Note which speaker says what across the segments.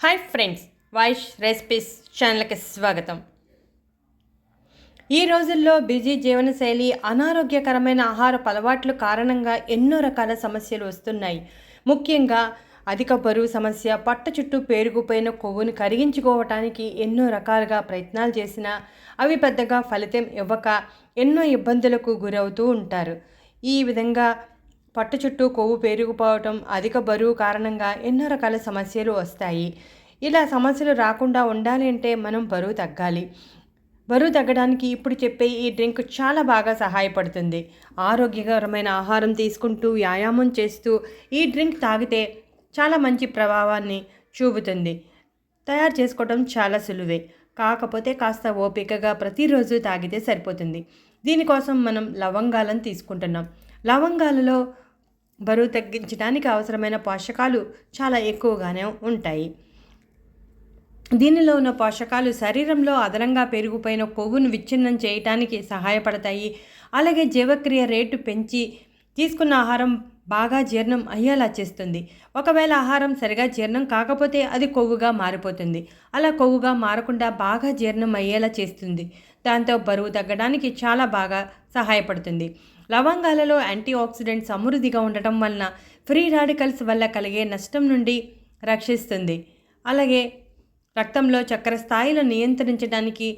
Speaker 1: Hi friends వాయిష్ recipes ఛానల్కి స్వాగతం. ఈ రోజుల్లో బిజీ జీవనశైలి అనారోగ్యకరమైన ఆహారపు అలవాట్ల కారణంగా ఎన్నో రకాల సమస్యలు వస్తున్నాయి. ముఖ్యంగా అధిక బరువు సమస్య పట్ట చుట్టూ పేరుకుపోయిన కొవ్వును కరిగించుకోవటానికి ఎన్నో రకాలుగా ప్రయత్నాలు చేసినా అవి పెద్దగా ఫలితం ఇవ్వక ఎన్నో ఇబ్బందులకు గురవుతూ ఉంటారు. ఈ విధంగా పట్టు చుట్టూ కొవ్వు పెరిగిపోవటం అధిక బరువు కారణంగా ఎన్నో రకాల సమస్యలు వస్తాయి. ఇలా సమస్యలు రాకుండా ఉండాలి అంటే మనం బరువు తగ్గాలి. బరువు తగ్గడానికి ఇప్పుడు చెప్పే ఈ డ్రింక్ చాలా బాగా సహాయపడుతుంది. ఆరోగ్యకరమైన ఆహారం తీసుకుంటూ వ్యాయామం చేస్తూ ఈ డ్రింక్ తాగితే చాలా మంచి ప్రభావాన్ని చూపుతుంది. తయారు చేసుకోవడం చాలా సులువే. కాకపోతే కాస్త ఓపికగా ప్రతిరోజు తాగితే సరిపోతుంది. దీనికోసం మనం లవంగాలను తీసుకుంటున్నాం. లవంగాలలో బరువు తగ్గించడానికి అవసరమైన పోషకాలు చాలా ఎక్కువగానే ఉంటాయి. దీనిలో ఉన్న పోషకాలు శరీరంలో అదనంగా పెరిగిపోయిన కొవ్వును విచ్ఛిన్నం చేయటానికి సహాయపడతాయి. అలాగే జీవక్రియ రేటు పెంచి తీసుకున్న ఆహారం బాగా జీర్ణం అయ్యేలా చేస్తుంది. ఒకవేళ ఆహారం సరిగా జీర్ణం కాకపోతే అది కొవ్వుగా మారిపోతుంది. అలా కొవ్వుగా మారకుండా బాగా జీర్ణం అయ్యేలా చేస్తుంది. దాంతో బరువు తగ్గడానికి చాలా బాగా సహాయపడుతుంది. లవంగాలలో యాంటీ ఆక్సిడెంట్ సమృద్ధిగా ఉండటం వలన ఫ్రీ రాడికల్స్ వల్ల కలిగే నష్టం నుండి రక్షిస్తుంది. అలాగే రక్తంలో చక్కెర స్థాయిలు నియంత్రించడానికి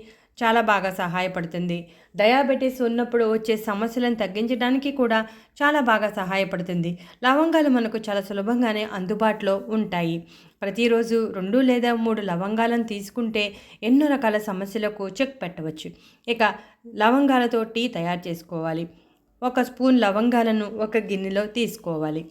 Speaker 1: చాలా బాగా సహాయపడుతుంది. డయాబెటీస్ ఉన్నప్పుడు వచ్చే సమస్యలను తగ్గించడానికి కూడా చాలా బాగా సహాయపడుతుంది. లవంగాలు మనకు చాలా సులభంగానే అందుబాటులో ఉంటాయి. ప్రతిరోజు రెండు లేదా మూడు లవంగాలను తీసుకుంటే ఎన్నో రకాల సమస్యలకు చెక్ పెట్టవచ్చు. ఇక లవంగాలతో టీ తయారు చేసుకోవాలి. ఒక స్పూన్ లవంగాలను ఒక గిన్నెలో తీసుకోవాలి.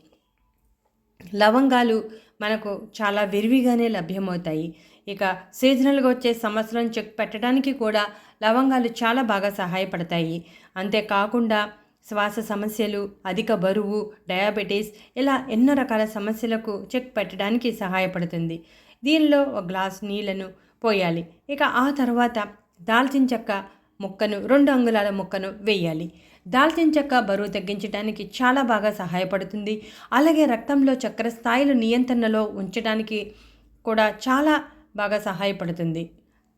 Speaker 1: లవంగాలు మనకు చాలా విరివిగానే లభ్యమవుతాయి. ఇక సీజనల్గా వచ్చే సమస్యలను చెక్ పెట్టడానికి కూడా లవంగాలు చాలా బాగా సహాయపడతాయి. అంతేకాకుండా శ్వాస సమస్యలు అధిక బరువు డయాబెటీస్ ఇలా ఎన్నో రకాల సమస్యలకు చెక్ పెట్టడానికి సహాయపడుతుంది. దీనిలో ఒక గ్లాస్ నీళ్ళను పోయాలి. ఇక ఆ తర్వాత దాల్చిన చెక్క ముక్కను రెండు అంగుళాల ముక్కను వేయాలి. దాల్చిన చెక్క బరువు తగ్గించడానికి చాలా బాగా సహాయపడుతుంది. అలాగే రక్తంలో చక్కెర స్థాయిలు నియంత్రణలో ఉంచడానికి కూడా చాలా బాగా సహాయపడుతుంది.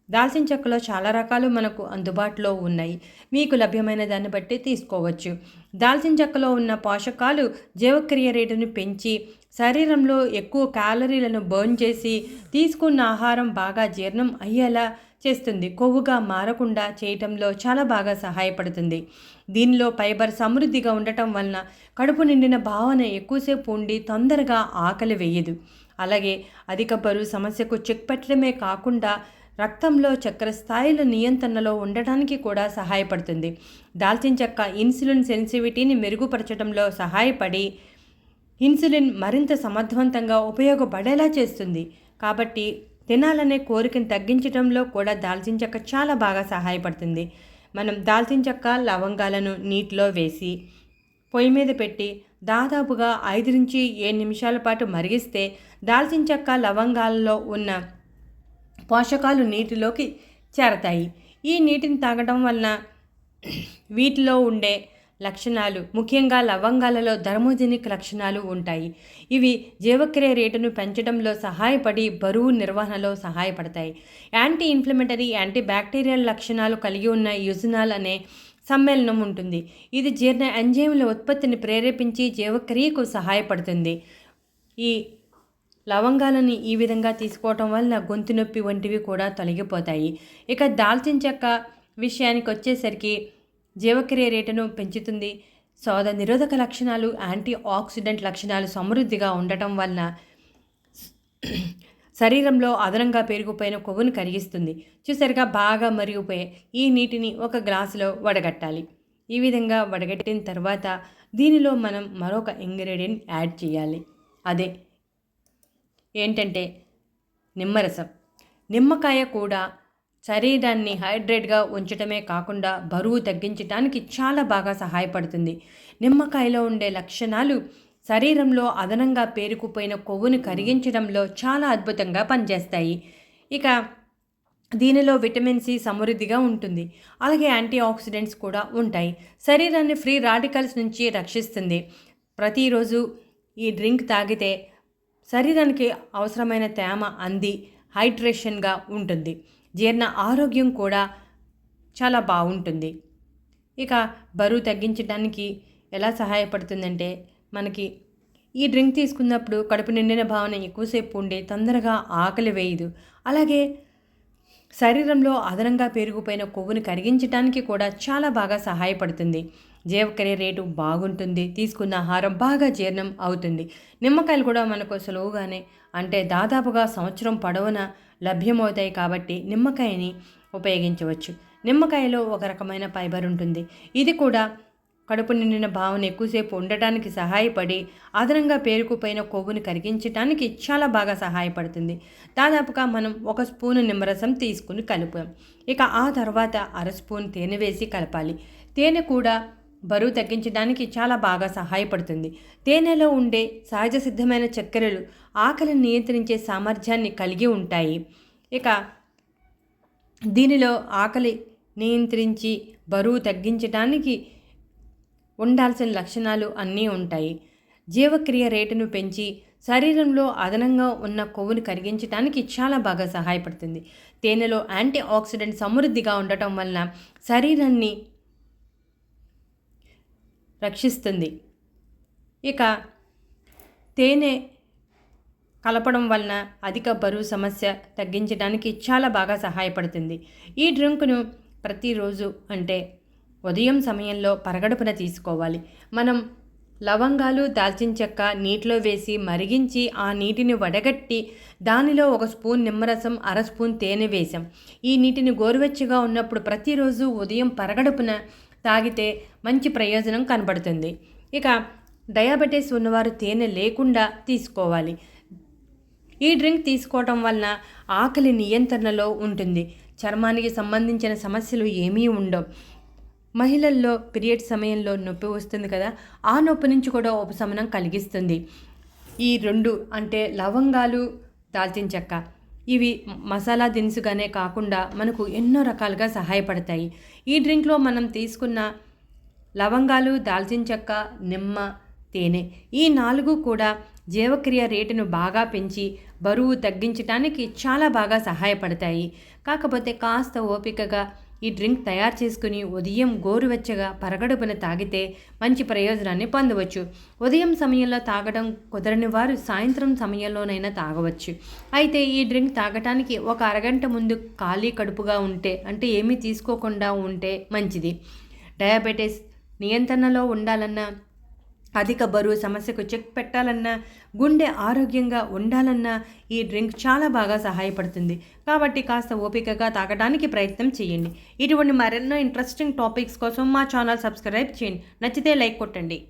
Speaker 1: దాల్చిన చెక్కలో చాలా రకాలు మనకు అందుబాటులో ఉన్నాయి. మీకు లభ్యమైన దాన్ని బట్టి తీసుకోవచ్చు. దాల్చిన చెక్కలో ఉన్న పోషకాలు జీవక్రియ రేటును పెంచి శరీరంలో ఎక్కువ క్యాలరీలను బర్న్ చేసి తీసుకున్న ఆహారం బాగా జీర్ణం అయ్యేలా చేస్తుంది. కొవ్వుగా మారకుండా చేయటంలో చాలా బాగా సహాయపడుతుంది. దీనిలో ఫైబర్ సమృద్ధిగా ఉండటం వలన కడుపు నిండిన భావన ఎక్కువసేపు ఉండి తొందరగా ఆకలి వేయదు. అలాగే అధిక బరువు సమస్యకు చెక్ పెట్టడమే కాకుండా రక్తంలో చక్కెర స్థాయిల నియంత్రణలో ఉండటానికి కూడా సహాయపడుతుంది. దాల్చిన చెక్క ఇన్సులిన్ సెన్సిటివిటీని మెరుగుపరచడంలో సహాయపడి ఇన్సులిన్ మరింత సమర్థవంతంగా ఉపయోగపడేలా చేస్తుంది. కాబట్టి తినాలనే కోరికను తగ్గించడంలో కూడా దాల్చిన చెక్క చాలా బాగా సహాయపడుతుంది. మనం దాల్చిన చెక్క లవంగాలను నీటిలో వేసి పొయ్యి మీద పెట్టి దాదాపుగా ఐదు నుంచి ఏడు నిమిషాల పాటు మరిగిస్తే దాల్చిన చెక్క లవంగాలలో ఉన్న పోషకాలు నీటిలోకి చేరతాయి. ఈ నీటిని తాగడం వలన వీటిలో ఉండే లక్షణాలు ముఖ్యంగా లవంగాలలో ధర్మోజనిక్ లక్షణాలు ఉంటాయి. ఇవి జీవక్రియ రేటును పెంచడంలో సహాయపడి బరువు నిర్వహణలో సహాయపడతాయి. యాంటీ ఇన్ఫ్లమేటరీ యాంటీ బ్యాక్టీరియల్ లక్షణాలు కలిగి ఉన్న యుజనాల్ అనే సమ్మేళనం ఉంటుంది. ఇది జీర్ణ ఎంజైముల ఉత్పత్తిని ప్రేరేపించి జీవక్రియకు సహాయపడుతుంది. ఈ లవంగాలని ఈ విధంగా తీసుకోవటం వలన గొంతు నొప్పి వంటివి కూడా తొలగిపోతాయి. ఇక దాల్చిన చెక్క విషయానికి వచ్చేసరికి జీవక్రియ రేటును పెంచుతుంది. సోద నిరోధక లక్షణాలు యాంటీ ఆక్సిడెంట్ లక్షణాలు సమృద్ధిగా ఉండటం వలన శరీరంలో అదనంగా పెరిగిపోయిన కొవ్వును కరిగిస్తుంది. చూసరిగా బాగా మరిగిపోయే ఈ నీటిని ఒక గ్లాసులో వడగట్టాలి. ఈ విధంగా వడగట్టిన తర్వాత దీనిలో మనం మరొక ఇంగ్రీడియంట్ యాడ్ చేయాలి. అదే ఏంటంటే నిమ్మరసం. నిమ్మకాయ కూడా శరీరాన్ని హైడ్రేట్గా ఉంచటమే కాకుండా బరువు తగ్గించడానికి చాలా బాగా సహాయపడుతుంది. నిమ్మకాయలో ఉండే లక్షణాలు శరీరంలో అదనంగా పేరుకుపోయిన కొవ్వును కరిగించడంలో చాలా అద్భుతంగా పనిచేస్తాయి. ఇక దీనిలో విటమిన్ సి సమృద్ధిగా ఉంటుంది. అలాగే యాంటీ ఆక్సిడెంట్స్ కూడా ఉంటాయి. శరీరాన్ని ఫ్రీ రాడికల్స్ నుంచి రక్షిస్తుంది. ప్రతిరోజు ఈ డ్రింక్ తాగితే శరీరానికి అవసరమైన తేమ అంది హైడ్రేషన్గా ఉంటుంది. జీర్ణ ఆరోగ్యం కూడా చాలా బాగుంటుంది. ఇక బరువు తగ్గించడానికి ఎలా సహాయపడుతుందంటే మనకి. ఈ డ్రింక్ తీసుకున్నప్పుడు కడుపు నిండిన భావన ఎక్కువసేపు ఉండి తొందరగా ఆకలి వేయదు. అలాగే శరీరంలో అదనంగా పెరిగిపోయిన కొవ్వును కరిగించడానికి కూడా చాలా బాగా సహాయపడుతుంది. జీవక్రియ రేటు బాగుంటుంది తీసుకున్న ఆహారం బాగా జీర్ణం అవుతుంది. నిమ్మకాయలు కూడా మనకు సులువుగానే అంటే దాదాపుగా సంవత్సరం పొడవున లభ్యమవుతాయి కాబట్టి నిమ్మకాయని ఉపయోగించవచ్చు. నిమ్మకాయలో ఒక రకమైన ఫైబర్ ఉంటుంది. ఇది కూడా కడుపు నిండిన భావన ఎక్కువసేపు ఉండటానికి సహాయపడి అదనంగా పేరుకుపోయిన కొవ్వుని కరిగించడానికి చాలా బాగా సహాయపడుతుంది. దాదాపుగా మనం ఒక స్పూను నిమ్మరసం తీసుకుని కలుపాం ఇక ఆ తర్వాత అర స్పూన్ తేనె వేసి కలపాలి. తేనె కూడా బరువు తగ్గించడానికి చాలా బాగా సహాయపడుతుంది. తేనెలో ఉండే సహజ సిద్ధమైన చక్కెరలు ఆకలిని నియంత్రించే సామర్థ్యాన్ని కలిగి ఉంటాయి. ఇక దీనిలో ఆకలి నియంత్రించి బరువు తగ్గించడానికి ఉండాల్సిన లక్షణాలు అన్నీ ఉంటాయి. జీవక్రియ రేటును పెంచి శరీరంలో అదనంగా ఉన్న కొవ్వును కరిగించడానికి చాలా బాగా సహాయపడుతుంది. తేనెలో యాంటీ ఆక్సిడెంట్ సమృద్ధిగా ఉండటం వలన శరీరాన్ని రక్షిస్తుంది. ఇక తేనె కలపడం వలన అధిక బరువు సమస్య తగ్గించడానికి చాలా బాగా సహాయపడుతుంది. ఈ డ్రింక్ను ప్రతిరోజు అంటే ఉదయం సమయంలో పరగడుపున తీసుకోవాలి. మనం లవంగాలు దాల్చిన చెక్క నీటిలో వేసి మరిగించి ఆ నీటిని వడగట్టి దానిలో ఒక స్పూన్ నిమ్మరసం అర స్పూన్ తేనె వేసాం ఈ నీటిని గోరువెచ్చగా ఉన్నప్పుడు ప్రతిరోజు ఉదయం పరగడుపున తాగితే మంచి ప్రయోజనం కనబడుతుంది. ఇక డయాబెటీస్ ఉన్నవారు తేనె లేకుండా తీసుకోవాలి. ఈ డ్రింక్ తీసుకోవటం వలన ఆకలి నియంత్రణలో ఉంటుంది. చర్మానికి సంబంధించిన సమస్యలు ఏమీ ఉండవు. మహిళల్లో పీరియడ్ సమయంలో నొప్పి వస్తుంది కదా ఆ నొప్పి నుంచి కూడా ఉపశమనం కలిగిస్తుంది. ఈ రెండు అంటే లవంగాలు దాల్చిన చెక్క. ఇవి మసాలా దినుసుగానే కాకుండా మనకు ఎన్నో రకాలుగా సహాయపడతాయి. ఈ డ్రింక్లో మనం తీసుకున్న లవంగాలు దాల్చిన చెక్క నిమ్మ తేనె ఈ నాలుగు కూడా జీవక్రియ రేటును బాగా పెంచి బరువు తగ్గించడానికి చాలా బాగా సహాయపడతాయి. కాకపోతే కాస్త ఓపికగా ఈ డ్రింక్ తయారు చేసుకుని ఉదయం గోరువెచ్చగా పరగడుపున తాగితే మంచి ప్రయోజనాన్ని పొందవచ్చు. ఉదయం సమయంలో తాగడం కుదరని వారు సాయంత్రం సమయంలోనైనా తాగవచ్చు. అయితే ఈ డ్రింక్ తాగటానికి ఒక అరగంట ముందు ఖాళీ కడుపుగా ఉంటే అంటే ఏమీ తీసుకోకుండా ఉంటే మంచిది. డయాబెటీస్ నియంత్రణలో ఉండాలన్నా అధిక బరువు సమస్యకు చెక్ పెట్టాలన్నా గుండె ఆరోగ్యంగా ఉండాలన్నా ఈ డ్రింక్ చాలా బాగా సహాయపడుతుంది. కాబట్టి కాస్త ఓపికగా తాగడానికి ప్రయత్నం చేయండి. ఇటువంటి మరెన్నో ఇంట్రెస్టింగ్ టాపిక్స్ కోసం మా ఛానల్ సబ్స్క్రైబ్ చేయండి. నచ్చితే లైక్ కొట్టండి.